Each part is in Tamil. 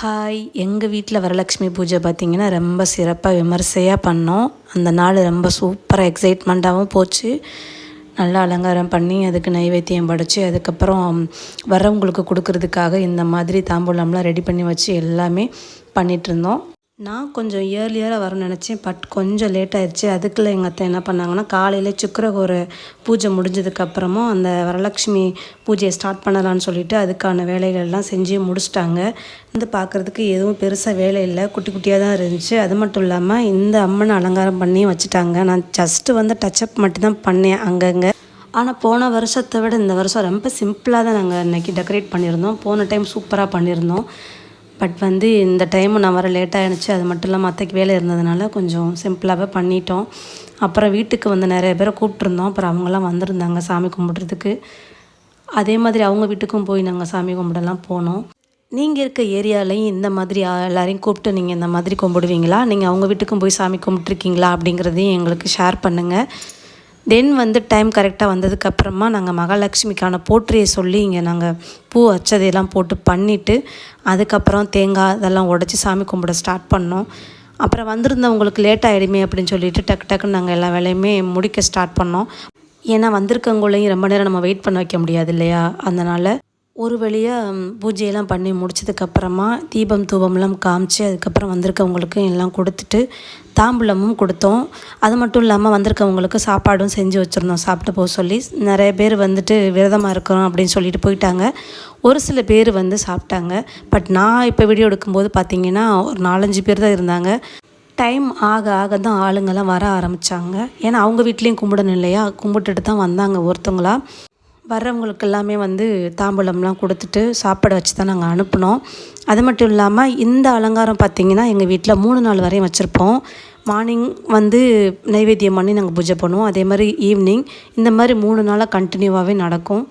ஹாய் எங்கள் வீட்டில் வரலட்சுமி பூஜை பார்த்திங்கன்னா ரொம்ப சிறப்பாக விமர்சையாக பண்ணோம். அந்த நாள் ரொம்ப சூப்பராக எக்ஸைட்மெண்ட்டாகவும் போச்சு. நல்லா அலங்காரம் பண்ணி அதுக்கு நைவேத்தியம் படைச்சி அதுக்கப்புறம் வரவங்களுக்கு கொடுக்கறதுக்காக இந்த மாதிரி தாம்பூலம்லாம் ரெடி பண்ணி வச்சு எல்லாமே பண்ணிகிட்ருந்தோம் நான் கொஞ்சம் இயர்லியராக வரணும்னு நினச்சேன் பட் கொஞ்சம் லேட் ஆயிடுச்சு. அதுக்குள்ளே எங்கள் அத்தை என்ன பண்ணாங்கன்னா காலையில் சுக்கரகோர பூஜை முடிஞ்சதுக்கப்புறமும் அந்த வரலட்சுமி பூஜையை ஸ்டார்ட் பண்ணலான்னு சொல்லிட்டு அதுக்கான வேலைகள்லாம் செஞ்சு முடிச்சிட்டாங்க. வந்து பார்க்குறதுக்கு எதுவும் பெருசாக வேலை இல்லை குட்டி குட்டியாக தான் இருந்துச்சு. அது மட்டும் இல்லாமல் இந்த அம்மனை அலங்காரம் பண்ணி வச்சுட்டாங்க. நான் ஜஸ்ட்டு வந்து டச்சப் மட்டும்தான் பண்ணேன் அங்கங்கே. ஆனால் போன வருஷத்தை விட இந்த வருஷம் ரொம்ப சிம்பிளாக தான் நாங்கள் இன்றைக்கி டெக்கரேட் பண்ணியிருந்தோம். போன டைம் சூப்பராக பண்ணியிருந்தோம். பட் வந்து இந்த டைம் நான் வர லேட்டாக ஆகிடுச்சு அது மட்டும் இல்லாமல் அத்தைக்கு வேலை இருந்ததுனால கொஞ்சம் சிம்பிளாகவே பண்ணிட்டோம். அப்புறம் வீட்டுக்கு வந்து நிறைய பேரை கூப்பிட்ருந்தோம் அப்புறம் அவங்களாம் வந்திருந்தாங்க சாமி கும்பிட்றதுக்கு. அதே மாதிரி அவங்க வீட்டுக்கும் போய் நாங்கள் சாமி கும்பிடலாம் போனோம். நீங்கள் இருக்க ஏரியாலையும் இந்த மாதிரி எல்லாரையும் கூப்பிட்டு நீங்கள் இந்த மாதிரி கும்பிடுவீங்களா? நீங்கள் அவங்க வீட்டுக்கும் போய் சாமி கும்பிட்ருக்கீங்களா அப்படிங்கிறதையும் எங்களுக்கு ஷேர் பண்ணுங்கள் தென் வந்து டைம் கரெக்டாக வந்ததுக்கப்புறமா நாங்கள் மகாலட்சுமிக்கான போற்றியை சொல்லி இங்கே நாங்கள் பூ அச்சதையெல்லாம் போட்டு பண்ணிவிட்டு அதுக்கப்புறம் தேங்காய் இதெல்லாம் உடச்சி சாமி கும்பிட ஸ்டார்ட் பண்ணோம். அப்புறம் வந்திருந்தவங்களுக்கு லேட் ஆகிடுமே அப்படின்னு சொல்லிட்டு டக்கு டக்குன்னு நாங்கள் எல்லா வேலையுமே முடிக்க ஸ்டார்ட் பண்ணோம். ஏன்னா வந்திருக்கவங்களையும் ரொம்ப நேரம் நம்ம வெயிட் பண்ண வைக்க முடியாது இல்லையா? அதனால் ஒரு வழியாக பூஜையெல்லாம் பண்ணி முடிச்சதுக்கப்புறமா தீபம் தூபம்லாம் காமிச்சு அதுக்கப்புறம் வந்திருக்கவங்களுக்கு எல்லாம் கொடுத்துட்டு தாம்பூலமும் கொடுத்தோம். அது மட்டும் இல்லாமல் வந்திருக்கவங்களுக்கு சாப்பாடும் செஞ்சு வச்சுருந்தோம். சாப்பிட்டு போக சொல்லி நிறைய பேர் வந்துட்டு விரதமாக இருக்கிறோம் அப்படின்னு சொல்லிட்டு போயிட்டாங்க. ஒரு சில பேர் வந்து சாப்பிட்டாங்க. பட் நான் இப்போ வீடியோ எடுக்கும்போது பார்த்தீங்கன்னா ஒரு நாலஞ்சு பேர் தான் இருந்தாங்க. டைம் ஆக ஆக தான் ஆளுங்கெல்லாம் வர ஆரம்பித்தாங்க ஏன்னா அவங்க வீட்லேயும் கும்பிடணும் இல்லையா? கும்பிட்டுட்டு தான் வந்தாங்க ஒருத்தவங்களா. வர்றவங்களுக்கு எல்லாமே வந்து தாம்பூலம்லாம் கொடுத்துட்டு சாப்பாடு வச்சு தான் நாங்கள் அனுப்பினோம். அது மட்டும் இல்லாமல் இந்த அலங்காரம் பார்த்திங்கன்னா எங்கள் வீட்டில் மூணு நாள் வரையும் வச்சுருப்போம். மார்னிங் வந்து நைவேத்தியம் பண்ணி நாங்கள் பூஜை பண்ணுவோம். அதே மாதிரி ஈவினிங் இந்த மாதிரி மூணு நாளாக கண்டினியூவாகவே நடக்கும்.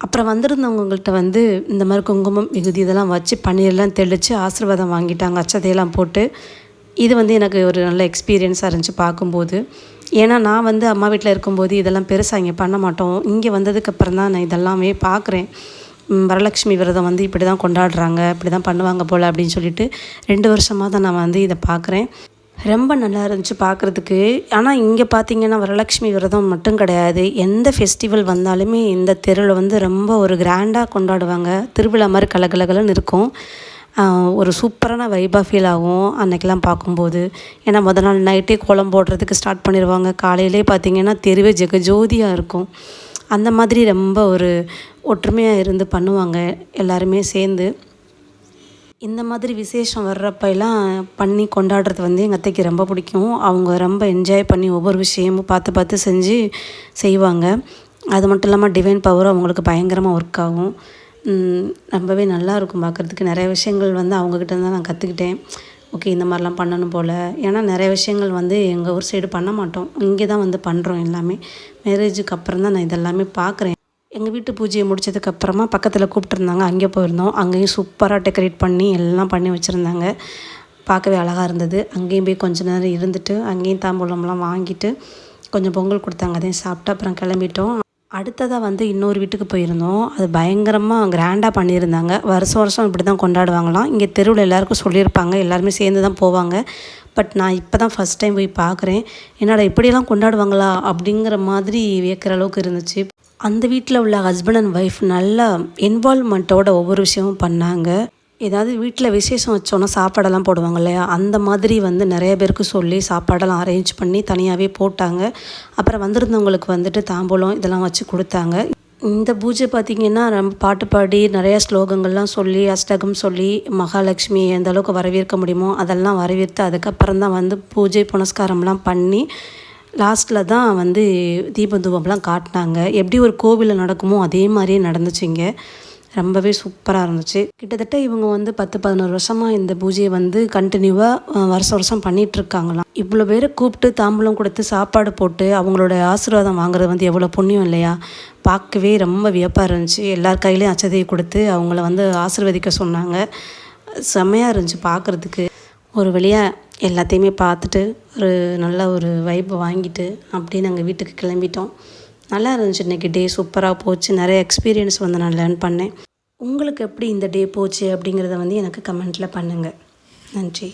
அப்புறம் வந்திருந்தவங்கள்ட்ட வந்து இந்த மாதிரி குங்குமம் மிகுதி இதெல்லாம் வச்சு பன்னீர்லாம் தெளித்து ஆசீர்வாதம் வாங்கிட்டாங்க. அச்சதையெல்லாம் போட்டு இது வந்து எனக்கு ஒரு நல்ல எக்ஸ்பீரியன்ஸாக இருந்துச்சு பார்க்கும்போது. ஏன்னா நான் வந்து அம்மா வீட்டில் இருக்கும்போது இதெல்லாம் பெருசாக இங்கே பண்ண மாட்டோம். இங்கே வந்ததுக்கப்புறம் தான் நான் இதெல்லாமே பார்க்குறேன் வரலட்சுமி விரதம் வந்து இப்படி தான் கொண்டாடுறாங்க இப்படி தான் பண்ணுவாங்க போல் அப்படின்னு சொல்லிட்டு ரெண்டு வருஷமாக தான் நான் வந்து இதை பார்க்குறேன் ரொம்ப நல்லா இருந்துச்சு பார்க்குறதுக்கு ஆனால் இங்கே பார்த்தீங்கன்னா வரலட்சுமி விரதம் மட்டும் கிடையாது. எந்த ஃபெஸ்டிவல் வந்தாலுமே இந்த தெருவில் வந்து ரொம்ப ஒரு கிராண்டாக கொண்டாடுவாங்க. திருவிழா மாதிரி கலகலகலன்னு இருக்கும். ஒரு சூப்பரான வைபாக ஃபீல் ஆகும் அன்றைக்கெலாம் பார்க்கும்போது. ஏன்னா மொதல் நாள் நைட்டே கோலம் போடுறதுக்கு ஸ்டார்ட் பண்ணிடுவாங்க. காலையிலே பார்த்திங்கன்னா தெருவே ஜெகஜோதியாக இருக்கும். அந்த மாதிரி ரொம்ப ஒரு ஒற்றுமையாக இருந்து பண்ணுவாங்க எல்லாருமே சேர்ந்து. இந்த மாதிரி விசேஷம் வர்றப்பெல்லாம் பண்ணி கொண்டாடுறது வந்து எங்கள் அத்தைக்கு ரொம்ப பிடிக்கும். அவங்க ரொம்ப என்ஜாய் பண்ணி ஒவ்வொரு விஷயமும் பார்த்து பார்த்து செஞ்சு செய்வாங்க. அது மட்டும் இல்லாமல் டிவைன் பவரும் அவங்களுக்கு பயங்கரமாக ஒர்க் ஆகும். ரொம்பவே நல்லா இருக்கும் பார்க்குறதுக்கு நிறைய விஷயங்கள் வந்து அவங்கக்கிட்ட தான் நான் கற்றுக்கிட்டேன் ஓகே இந்த மாதிரிலாம் பண்ணணும் போல். ஏன்னா நிறைய விஷயங்கள் வந்து எங்கள் ஊர் சைடு பண்ண மாட்டோம். இங்கே தான் வந்து பண்ணுறோம் எல்லாமே. மேரேஜுக்கு அப்புறம் தான் நான் இதெல்லாமே பார்க்குறேன் எங்கள் வீட்டு பூஜையை முடிச்சதுக்கப்புறமா பக்கத்தில் கூப்பிட்டுருந்தாங்க. அங்கே போயிருந்தோம். அங்கேயும் சூப்பராக டெக்கரேட் பண்ணி எல்லாம் பண்ணி வச்சுருந்தாங்க. பார்க்கவே அழகாக இருந்தது. அங்கேயும் போய் கொஞ்ச நேரம் இருந்துட்டு அங்கேயும் தாம்பூலம்லாம் வாங்கிட்டு கொஞ்சம் பொங்கல் கொடுத்தாங்க. அதையும் சாப்பிட்டு அப்புறம் கிளம்பிட்டோம். அடுத்ததாக வந்து இன்னொரு வீட்டுக்கு போயிருந்தோம். அது பயங்கரமாக கிராண்டாக பண்ணியிருந்தாங்க. வருஷம் வருஷம் இப்படி தான் கொண்டாடுவாங்களாம். இங்கே தெருவில் எல்லாருக்கும் சொல்லியிருப்பாங்க. எல்லாருமே சேர்ந்து தான் போவாங்க. பட் நான் இப்போ தான் ஃபஸ்ட் டைம் போய் பார்க்குறேன் என்னடா இப்படியெல்லாம் கொண்டாடுவாங்களா? அப்படிங்கிற மாதிரி வியக்கிற அளவுக்கு இருந்துச்சு. அந்த வீட்டில் உள்ள ஹஸ்பண்ட் அண்ட் ஒய்ஃப் நல்லா இன்வால்மெண்ட்டோட ஒவ்வொரு விஷயமும் பண்ணாங்க. ஏதாவது வீட்டில் விசேஷம் வச்சோன்னா சாப்பாடெல்லாம் போடுவாங்க இல்லையா? அந்த மாதிரி வந்து நிறைய பேருக்கு சொல்லி சாப்பாடெல்லாம் அரேஞ்ச் பண்ணி தனியாகவே போட்டாங்க. அப்புறம் வந்திருந்தவங்களுக்கு வந்துட்டு தாம்பூலம் இதெல்லாம் வச்சு கொடுத்தாங்க. இந்த பூஜை பார்த்திங்கன்னா நம்ம பாட்டு பாடி நிறையா ஸ்லோகங்கள்லாம் சொல்லி அஷ்டகம் சொல்லி மகாலட்சுமி எந்த அளவுக்கு வரவேற்க முடியுமோ அதெல்லாம் வரவேற்று அதுக்கப்புறம் தான் வந்து பூஜை புனஸ்காரம்லாம் பண்ணி லாஸ்ட்டில் தான் வந்து தீபந்தூபம்லாம் காட்டினாங்க. எப்படி ஒரு கோவிலில் நடக்குமோ அதே மாதிரியே நடந்துச்சுங்க. ரொம்பவே சூப்பராக இருந்துச்சு. கிட்டத்தட்ட இவங்க வந்து பத்து பதினோரு வருஷமாக இந்த பூஜையை வந்து கண்டினியூவாக வருஷம் வருஷம் பண்ணிகிட்ருக்காங்களாம் இவ்வளோ பேரை கூப்பிட்டு தாம்பூலம் கொடுத்து சாப்பாடு போட்டு அவங்களோட ஆசீர்வாதம் வாங்குறது வந்து எவ்வளோ புண்ணியம் இல்லையா? பார்க்கவே ரொம்ப வியப்பாக இருந்துச்சு. எல்லார் கையிலையும் அச்சதையை கொடுத்து அவங்கள வந்து ஆசிர்வதிக்க சொன்னாங்க. செம்மையாக இருந்துச்சு பார்க்குறதுக்கு. ஒரு வழியாக எல்லாத்தையுமே பார்த்துட்டு ஒரு நல்ல ஒரு வைப்பை வாங்கிட்டு அப்படியே நாங்கள் வீட்டுக்கு கிளம்பிட்டோம். நல்லா இருந்துச்சு இன்றைக்கி டே சூப்பராக போச்சு. நிறைய எக்ஸ்பீரியன்ஸ் வந்து நான் லேர்ன் பண்ணேன். உங்களுக்கு எப்படி இந்த டே போச்சு அப்படிங்கிறத வந்து எனக்கு கமெண்ட்டில் பண்ணுங்கள் நன்றி.